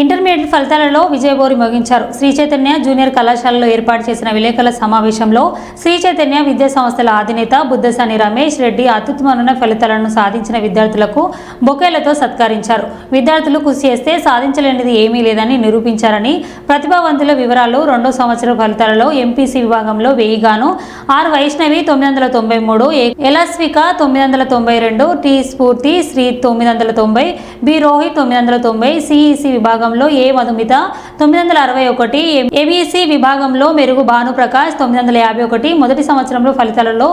Intermediate ఫలితాలలో విజయబోరి మోగించారు. శ్రీ చైతన్య జూనియర్ కళాశాలలో ఏర్పాటు చేసిన విలేకరుల సమావేశంలో శ్రీ చైతన్య విద్యా సంస్థల అధినేత బుద్ధసాని రమేష్ రెడ్డి అత్యుత్తమమైన ఫలితాలను సాధించిన విద్యార్థులకు బొకేలతో సత్కరించారు. విద్యార్థులు కృషి చేస్తే సాధించలేనిది ఏమీ లేదని నిరూపించారని ప్రతిభావంతుల వివరాలు రెండో సంవత్సర ఫలితాలలో ఎంపీసీ విభాగంలో వెయ్యిగాను ఆర్ వైష్ణవి తొమ్మిది వందల తొంభై మూడు ఎలాస్విక తొమ్మిది వందల తొంభై రెండు టి స్ఫూర్తి శ్రీ తొమ్మిది వందల తొంభై బి రోహిత్ తొమ్మిది వందల తొంభై సిఈసి విభాగంలో ఏ మధుమిత? తొమ్మిది వందల అరవై ఒకటి ఏబీసీ విభాగంలో మెరుగు భానుప్రకాష్ తొమ్మిది వందల యాభై ఒకటి మొదటి సంవత్సరంలో ఫలితాలలో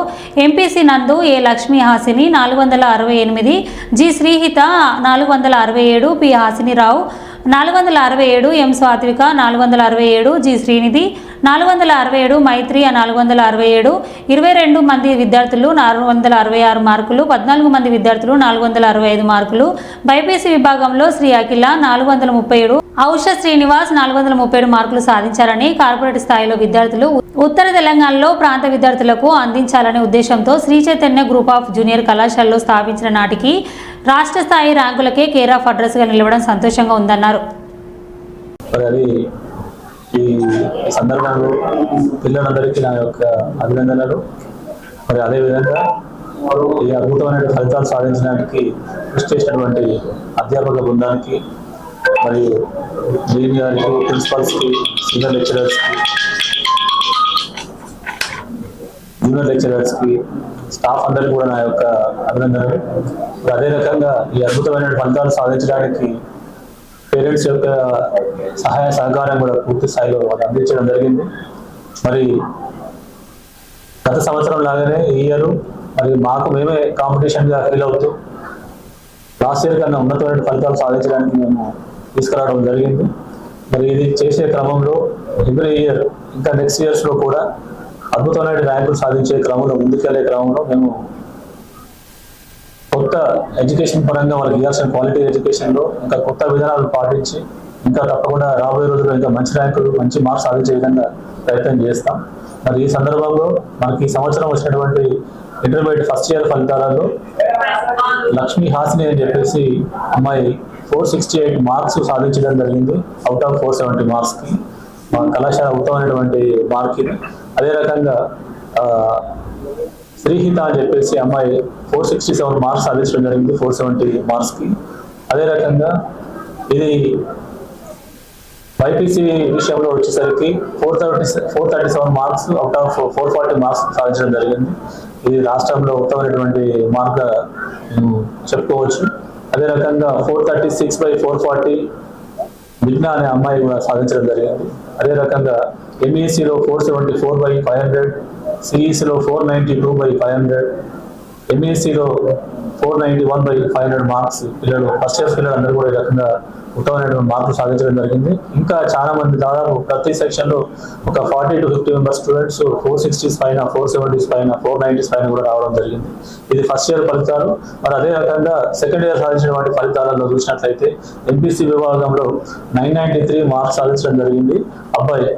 ఎంపీసీ నందు ఏ లక్ష్మీ హాసిని నాలుగు వందల అరవై ఎనిమిది జి శ్రీహిత నాలుగు వందల అరవై ఏడు పి హాసినిరావు నాలుగు వందల అరవై ఏడు ఎం స్వాత్విక నాలుగు వందల అరవై ఏడు జి శ్రీనిధి నాలుగు వందల అరవై ఏడు మైత్రి నాలుగు వందల అరవై ఏడు ఇరవై రెండు మంది విద్యార్థులు నాలుగు వందల అరవై ఆరు మార్కులు పద్నాలుగు మంది విద్యార్థులు నాలుగు వందల అరవై ఐదు మార్కులు. బైపీసీ విభాగంలో శ్రీ అఖిల నాలుగు వందల ముప్పై ఏడు. ఔష శ్రీనివాస్ నాలుగు వందల ముప్పై ఏడు మార్కులు సాధించారని కార్పొరేట్ స్థాయిలో విద్యార్థులు ఉత్తర తెలంగాణలో ప్రాంత విద్యార్థులకు అందించాలనే ఉద్దేశంతో Sri Chaitanya group of junior కళాశాలలో స్థాపించిన నాటికి రాష్ట్ర స్థాయి ర్యాంకులకే కేర్ ఆఫ్ అడ్రస్గా నిలవడం సంతోషంగా ఉందన్నారు. మరి అది ఈ సందర్భంలో పిల్లలందరికీ నా యొక్క అభినందనలు. మరి అదేవిధంగా ఈ అద్భుతమైన ఫలితాలు సాధించడానికి కృషి చేసినటువంటి అధ్యాపక బృందానికి మరియు డీన్ గారికి ప్రిన్సిపల్స్కి సీనియర్ లెక్చరర్స్కి జూనియర్ లెక్చరర్స్కి స్టాఫ్ అందరికీ కూడా నా యొక్క అభినందనలు. అదే రకంగా ఈ అద్భుతమైన ఫలితాలు సాధించడానికి పేరెంట్స్ యొక్క సహాయ సహకారం కూడా పూర్తి స్థాయిలో వాళ్ళు అందించడం జరిగింది. మరి గత సంవత్సరం లాగానే ఈ ఇయర్ మరి మాకు మేమే కాంపిటీషన్గా ఫీల్ అవుతూ లాస్ట్ ఇయర్ కన్నా ఉన్నతమైన ఫలితాలు సాధించడానికి మేము తీసుకురావడం జరిగింది. మరి ఇది చేసే క్రమంలో ఎవ్రీ ఇయర్ ఇంకా నెక్స్ట్ ఇయర్స్లో కూడా అద్భుతమైన ర్యాంకులు సాధించే క్రమంలో ముందుకెళ్ళే క్రమంలో మేము కొత్త ఎడ్యుకేషన్ పరంగా వాళ్ళకి ఇవ్వాల్సిన క్వాలిటీ ఎడ్యుకేషన్లో ఇంకా కొత్త విధానాలు పాటించి ఇంకా తప్పకుండా రాబోయే రోజుల్లో ఇంకా మంచి ర్యాంకులు మంచి మార్క్స్ సాధించే విధంగా ప్రయత్నం చేస్తాం. మరి ఈ సందర్భంలో మనకి ఈ సంవత్సరం వచ్చినటువంటి ఇంటర్మీడియట్ ఫస్ట్ ఇయర్ ఫలితాలలో లక్ష్మీ హాసిని అని చెప్పేసి అమ్మాయి ఫోర్ సిక్స్టీ ఎయిట్ మార్క్స్ సాధించడం జరిగింది. అవుట్ ఆఫ్ ఫోర్ సెవెంటీ మార్క్స్కి మా కళాశాల ఉత్తమమైనటువంటి మార్క్ అదే రకంగా శ్రీహిత అని చెప్పేసి అమ్మాయి ఫోర్ సిక్స్టీ సెవెన్ మార్క్స్ సాధించడం జరిగింది ఫోర్ సెవెంటీ మార్క్స్కి అదే రకంగా ఇది బైపీసీ విషయంలో వచ్చేసరికి four thirty four thirty seven marks out of four forty marks సాధించడం జరిగింది. ఇది రాష్ట్రంలో ఉత్తమమైనటువంటి మార్క్ చెప్పుకోవచ్చు. అదే రకంగా four thirty six by four forty Vigna అనే అమ్మాయి కూడా సాధించడం జరిగింది. అదే రకంగా ఎంఈసీలో four seventy four by five hundred సిఈసీలో four ninety two by five hundred ఎంఈసీలో four ninety one by five hundred marks పిల్లలు ఫస్ట్ ఇయర్ పిల్లలు అందరూ కూడా ఈ రకంగా ఉత్తమమైనటువంటి మార్కులు సాధించడం జరిగింది. ఇంకా చాలా మంది దాదాపు ప్రతి సెక్షన్లో ఒక forty to fifty member students four sixties పైన ఫోర్ సెవెంటీస్ పైన ఫోర్ నైంటీస్ పైన కూడా రావడం జరిగింది. ఇది ఫస్ట్ ఇయర్ ఫలితాలు. మరి అదే రకంగా సెకండ్ ఇయర్ సాధించినటువంటి ఫలితాలలో చూసినట్లయితే ఎంపీసీ విభాగంలో నైన్ నైన్టీ త్రీ మార్క్స్ సాధించడం జరిగింది. అబ్బాయి